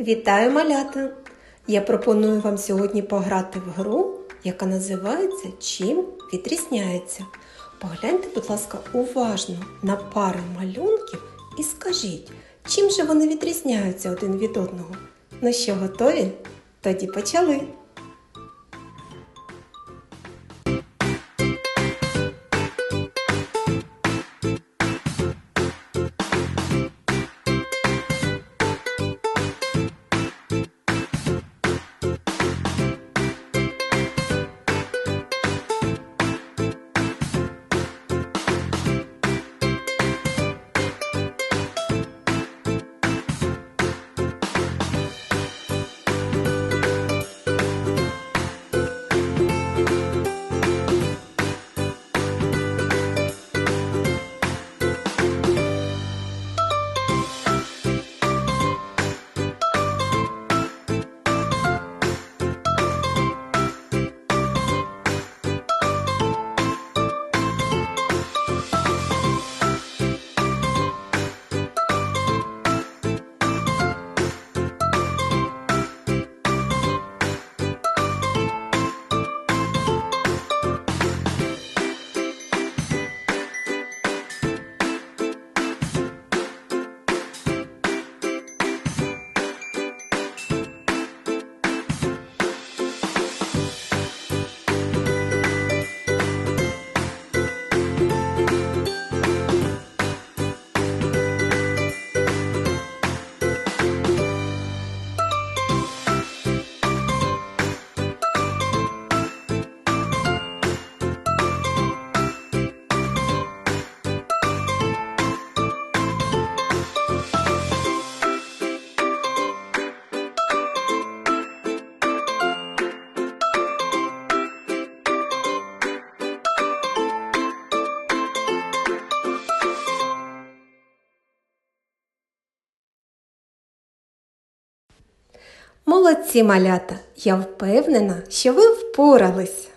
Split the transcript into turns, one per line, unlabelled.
Вітаю малята! Я пропоную вам сьогодні пограти в гру, яка називається Чим відрізняється. Погляньте, будь ласка, уважно на пари малюнків і скажіть, чим же вони відрізняються один від одного. Ну що, готові? Тоді почали. Молодці малята! Я впевнена, що ви впорались.